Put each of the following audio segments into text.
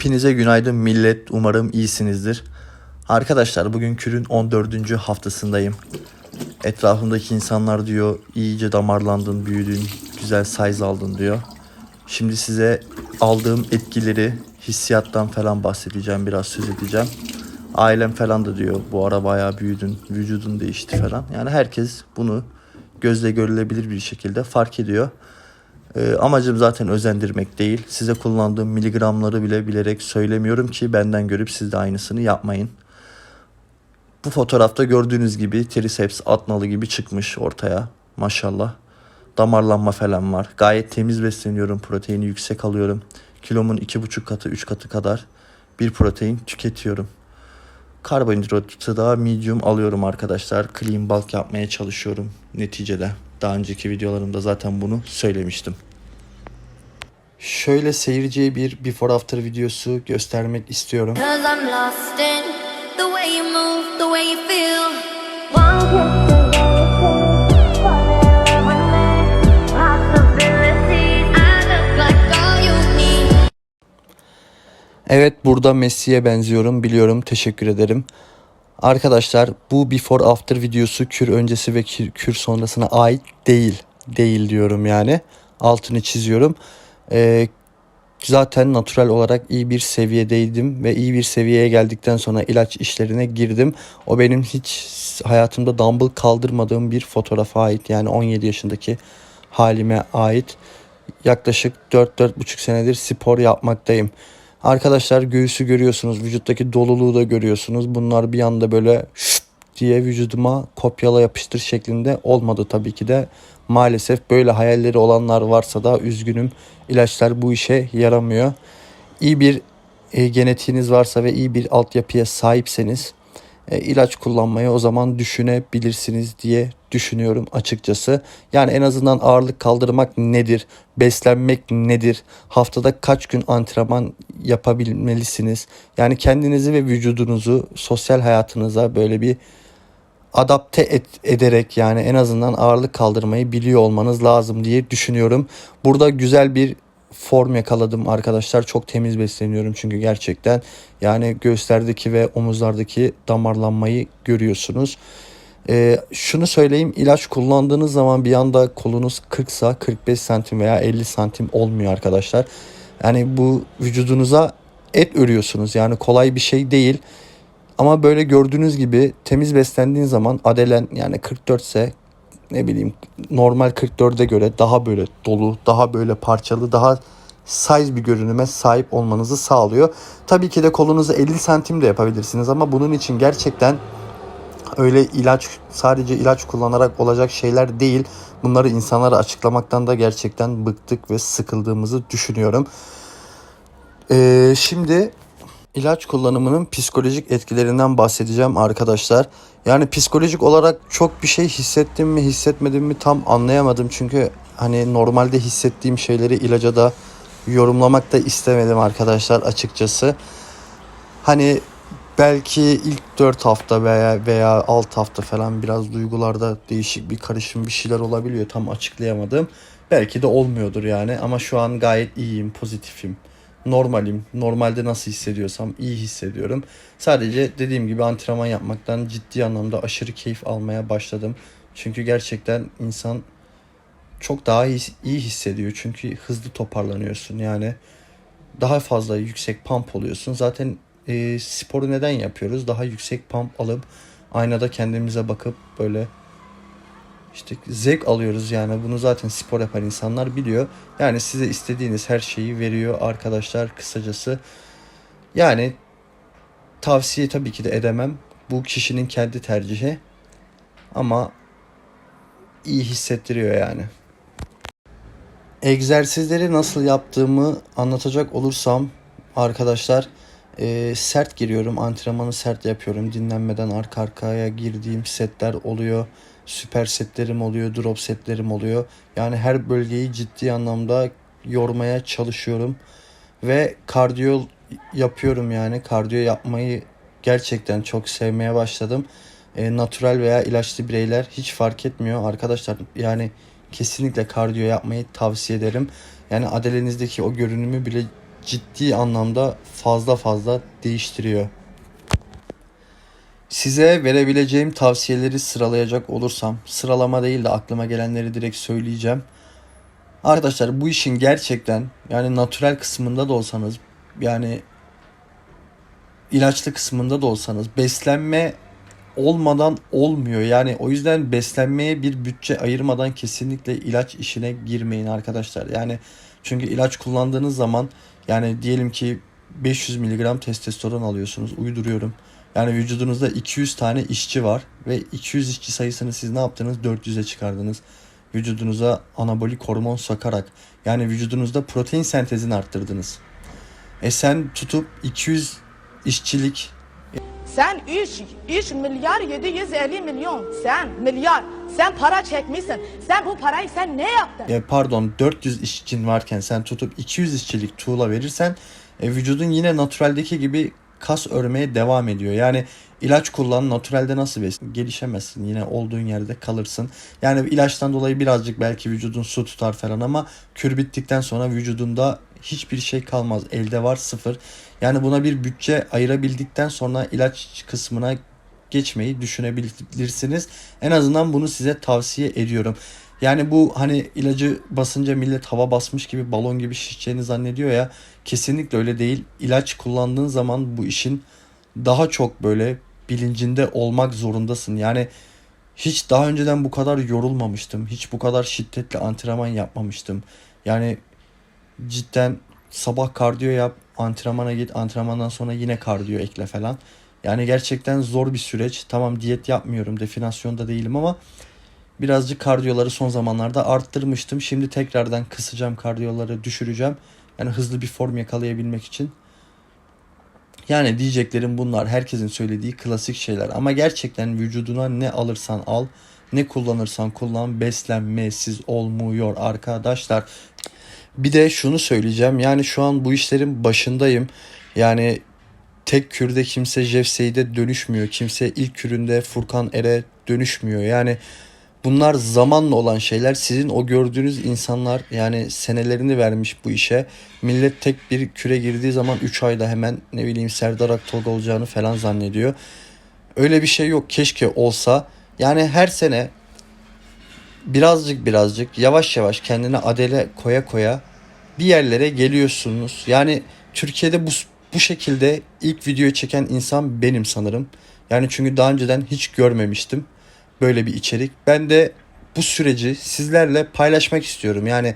Hepinize günaydın millet. Umarım iyisinizdir. Arkadaşlar bugün kürün 14. haftasındayım. Etrafımdaki insanlar diyor iyice damarlandın, büyüdün, güzel size aldın diyor. Şimdi size aldığım etkileri, hissiyattan falan bahsedeceğim, biraz söz edeceğim. Ailem falan da diyor bu ara bayağı büyüdün, vücudun değişti falan. Yani herkes bunu gözle görülebilir bir şekilde fark ediyor. Ee, amacım zaten özendirmek değil. Size kullandığım miligramları bile bilerek söylemiyorum ki benden görüp siz de aynısını yapmayın. Bu fotoğrafta gördüğünüz gibi triceps atnalı gibi çıkmış ortaya. Maşallah. Damarlanma falan var. Gayet temiz besleniyorum. Proteini yüksek alıyorum. Kilomun iki buçuk katı, üç katı kadar bir protein tüketiyorum. Karbonhidratı da medium alıyorum arkadaşlar. Clean bulk yapmaya çalışıyorum neticede. Daha önceki videolarımda zaten bunu söylemiştim. Şöyle seyirciye bir before after videosu göstermek istiyorum. Evet burada Messi'ye benziyorum biliyorum teşekkür ederim. Arkadaşlar bu before after videosu kür öncesi ve kür, kür sonrasına ait değil. Değil diyorum yani. Altını çiziyorum. Ee, zaten natural olarak iyi bir seviyedeydim ve iyi bir seviyeye geldikten sonra ilaç işlerine girdim. O benim hiç hayatımda dumbbell kaldırmadığım bir fotoğrafa ait. Yani 17 yaşındaki halime ait. Yaklaşık 4-4,5 senedir spor yapmaktayım. Arkadaşlar göğüsü görüyorsunuz, vücuttaki doluluğu da görüyorsunuz. Bunlar bir anda böyle şıp diye vücuduma kopyala yapıştır şeklinde olmadı tabii ki de. Maalesef böyle hayalleri olanlar varsa da üzgünüm. İlaçlar bu işe yaramıyor. İyi bir e, genetiğiniz varsa ve iyi bir altyapıya sahipseniz e, ilaç kullanmayı o zaman düşünebilirsiniz diye düşünüyorum açıkçası. Yani en azından ağırlık kaldırmak nedir? Beslenmek nedir? Haftada kaç gün antrenman yapabilmelisiniz? Yani kendinizi ve vücudunuzu sosyal hayatınıza böyle bir adapte et, ederek yani en azından ağırlık kaldırmayı biliyor olmanız lazım diye düşünüyorum. Burada güzel bir form yakaladım arkadaşlar. Çok temiz besleniyorum çünkü gerçekten yani göğüslerdeki ve omuzlardaki damarlanmayı görüyorsunuz. Ee, şunu söyleyeyim ilaç kullandığınız zaman bir anda kolunuz 40 sa 45 santim veya 50 santim olmuyor arkadaşlar. Yani bu vücudunuza et örüyorsunuz yani kolay bir şey değil. Ama böyle gördüğünüz gibi temiz beslendiğin zaman adelen yani 44 ise ne bileyim normal 44'e göre daha böyle dolu, daha böyle parçalı, daha size bir görünüme sahip olmanızı sağlıyor. Tabii ki de kolunuzu 50 santim de yapabilirsiniz ama bunun için gerçekten öyle ilaç sadece ilaç kullanarak olacak şeyler değil. Bunları insanlara açıklamaktan da gerçekten bıktık ve sıkıldığımızı düşünüyorum. Ee, şimdi ilaç kullanımının psikolojik etkilerinden bahsedeceğim arkadaşlar. Yani psikolojik olarak çok bir şey hissettim mi hissetmedim mi tam anlayamadım. Çünkü hani normalde hissettiğim şeyleri ilaca da yorumlamak da istemedim arkadaşlar açıkçası. Hani belki ilk 4 hafta veya veya 6 hafta falan biraz duygularda değişik bir karışım bir şeyler olabiliyor. Tam açıklayamadım. Belki de olmuyordur yani ama şu an gayet iyiyim, pozitifim normalim. Normalde nasıl hissediyorsam iyi hissediyorum. Sadece dediğim gibi antrenman yapmaktan ciddi anlamda aşırı keyif almaya başladım. Çünkü gerçekten insan çok daha iyi, iyi hissediyor. Çünkü hızlı toparlanıyorsun. Yani daha fazla yüksek pump oluyorsun. Zaten e, sporu neden yapıyoruz? Daha yüksek pump alıp aynada kendimize bakıp böyle işte zevk alıyoruz yani bunu zaten spor yapan insanlar biliyor. Yani size istediğiniz her şeyi veriyor arkadaşlar kısacası. Yani tavsiye tabii ki de edemem. Bu kişinin kendi tercihi. Ama iyi hissettiriyor yani. Egzersizleri nasıl yaptığımı anlatacak olursam arkadaşlar e, sert giriyorum. Antrenmanı sert yapıyorum. Dinlenmeden arka arkaya girdiğim setler oluyor süper setlerim oluyor, drop setlerim oluyor. Yani her bölgeyi ciddi anlamda yormaya çalışıyorum. Ve kardiyo yapıyorum yani. Kardiyo yapmayı gerçekten çok sevmeye başladım. E, natural veya ilaçlı bireyler hiç fark etmiyor. Arkadaşlar yani kesinlikle kardiyo yapmayı tavsiye ederim. Yani adelenizdeki o görünümü bile ciddi anlamda fazla fazla değiştiriyor. Size verebileceğim tavsiyeleri sıralayacak olursam, sıralama değil de aklıma gelenleri direkt söyleyeceğim. Arkadaşlar bu işin gerçekten yani natürel kısmında da olsanız yani ilaçlı kısmında da olsanız beslenme olmadan olmuyor. Yani o yüzden beslenmeye bir bütçe ayırmadan kesinlikle ilaç işine girmeyin arkadaşlar. Yani çünkü ilaç kullandığınız zaman yani diyelim ki 500 mg testosteron alıyorsunuz. Uyduruyorum. Yani vücudunuzda 200 tane işçi var ve 200 işçi sayısını siz ne yaptınız? 400'e çıkardınız. Vücudunuza anabolik hormon sokarak yani vücudunuzda protein sentezini arttırdınız. E sen tutup 200 işçilik Sen 3, 3 milyar 750 milyon. Sen milyar. Sen para çekmişsin. Sen bu parayı sen ne yaptın? e, pardon 400 işçin varken sen tutup 200 işçilik tuğla verirsen e, vücudun yine naturaldeki gibi kas örmeye devam ediyor. Yani ilaç kullan naturalde nasıl bes gelişemezsin yine olduğun yerde kalırsın. Yani ilaçtan dolayı birazcık belki vücudun su tutar falan ama kür bittikten sonra vücudunda hiçbir şey kalmaz. Elde var sıfır. Yani buna bir bütçe ayırabildikten sonra ilaç kısmına geçmeyi düşünebilirsiniz. En azından bunu size tavsiye ediyorum. Yani bu hani ilacı basınca millet hava basmış gibi balon gibi şişeceğini zannediyor ya. Kesinlikle öyle değil. İlaç kullandığın zaman bu işin daha çok böyle bilincinde olmak zorundasın. Yani hiç daha önceden bu kadar yorulmamıştım. Hiç bu kadar şiddetli antrenman yapmamıştım. Yani cidden sabah kardiyo yap, antrenmana git, antrenmandan sonra yine kardiyo ekle falan. Yani gerçekten zor bir süreç. Tamam diyet yapmıyorum, definasyonda değilim ama birazcık kardiyoları son zamanlarda arttırmıştım. Şimdi tekrardan kısacağım kardiyoları, düşüreceğim. Yani hızlı bir form yakalayabilmek için. Yani diyeceklerim bunlar. Herkesin söylediği klasik şeyler. Ama gerçekten vücuduna ne alırsan al, ne kullanırsan kullan beslenmesiz olmuyor arkadaşlar. Bir de şunu söyleyeceğim. Yani şu an bu işlerin başındayım. Yani tek kürde kimse Jeff Seyde dönüşmüyor. Kimse ilk küründe Furkan Er'e dönüşmüyor. Yani bunlar zamanla olan şeyler. Sizin o gördüğünüz insanlar yani senelerini vermiş bu işe. Millet tek bir küre girdiği zaman 3 ayda hemen ne bileyim Serdar Aktolg olacağını falan zannediyor. Öyle bir şey yok. Keşke olsa. Yani her sene birazcık birazcık yavaş yavaş kendine adele koya koya bir yerlere geliyorsunuz. Yani Türkiye'de bu bu şekilde ilk videoyu çeken insan benim sanırım. Yani çünkü daha önceden hiç görmemiştim böyle bir içerik. Ben de bu süreci sizlerle paylaşmak istiyorum. Yani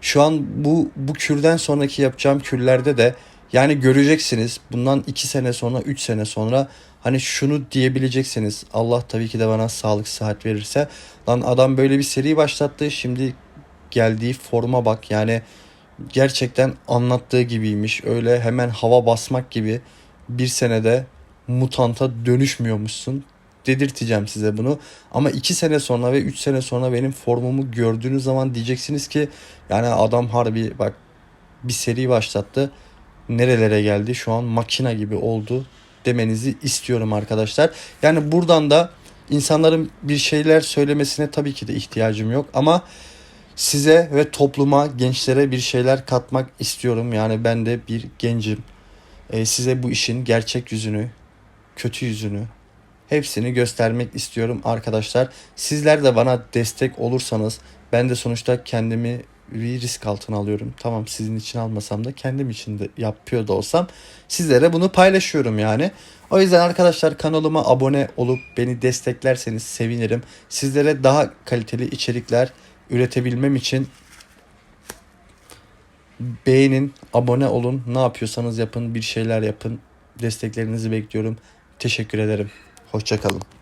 şu an bu bu kürden sonraki yapacağım kürlerde de yani göreceksiniz bundan 2 sene sonra 3 sene sonra hani şunu diyebileceksiniz. Allah tabii ki de bana sağlık sıhhat verirse. Lan adam böyle bir seri başlattı. Şimdi geldiği forma bak. Yani gerçekten anlattığı gibiymiş. Öyle hemen hava basmak gibi bir senede mutanta dönüşmüyormuşsun. Dedirteceğim size bunu. Ama 2 sene sonra ve 3 sene sonra benim formumu gördüğünüz zaman diyeceksiniz ki yani adam harbi bak bir seri başlattı. Nerelere geldi? Şu an makina gibi oldu demenizi istiyorum arkadaşlar. Yani buradan da insanların bir şeyler söylemesine tabii ki de ihtiyacım yok ama size ve topluma, gençlere bir şeyler katmak istiyorum. Yani ben de bir gencim. Ee, size bu işin gerçek yüzünü, kötü yüzünü, hepsini göstermek istiyorum arkadaşlar. Sizler de bana destek olursanız ben de sonuçta kendimi bir risk altına alıyorum. Tamam sizin için almasam da kendim için de yapıyor da olsam sizlere bunu paylaşıyorum yani. O yüzden arkadaşlar kanalıma abone olup beni desteklerseniz sevinirim. Sizlere daha kaliteli içerikler üretebilmem için beğenin, abone olun. Ne yapıyorsanız yapın, bir şeyler yapın. Desteklerinizi bekliyorum. Teşekkür ederim. Hoşçakalın.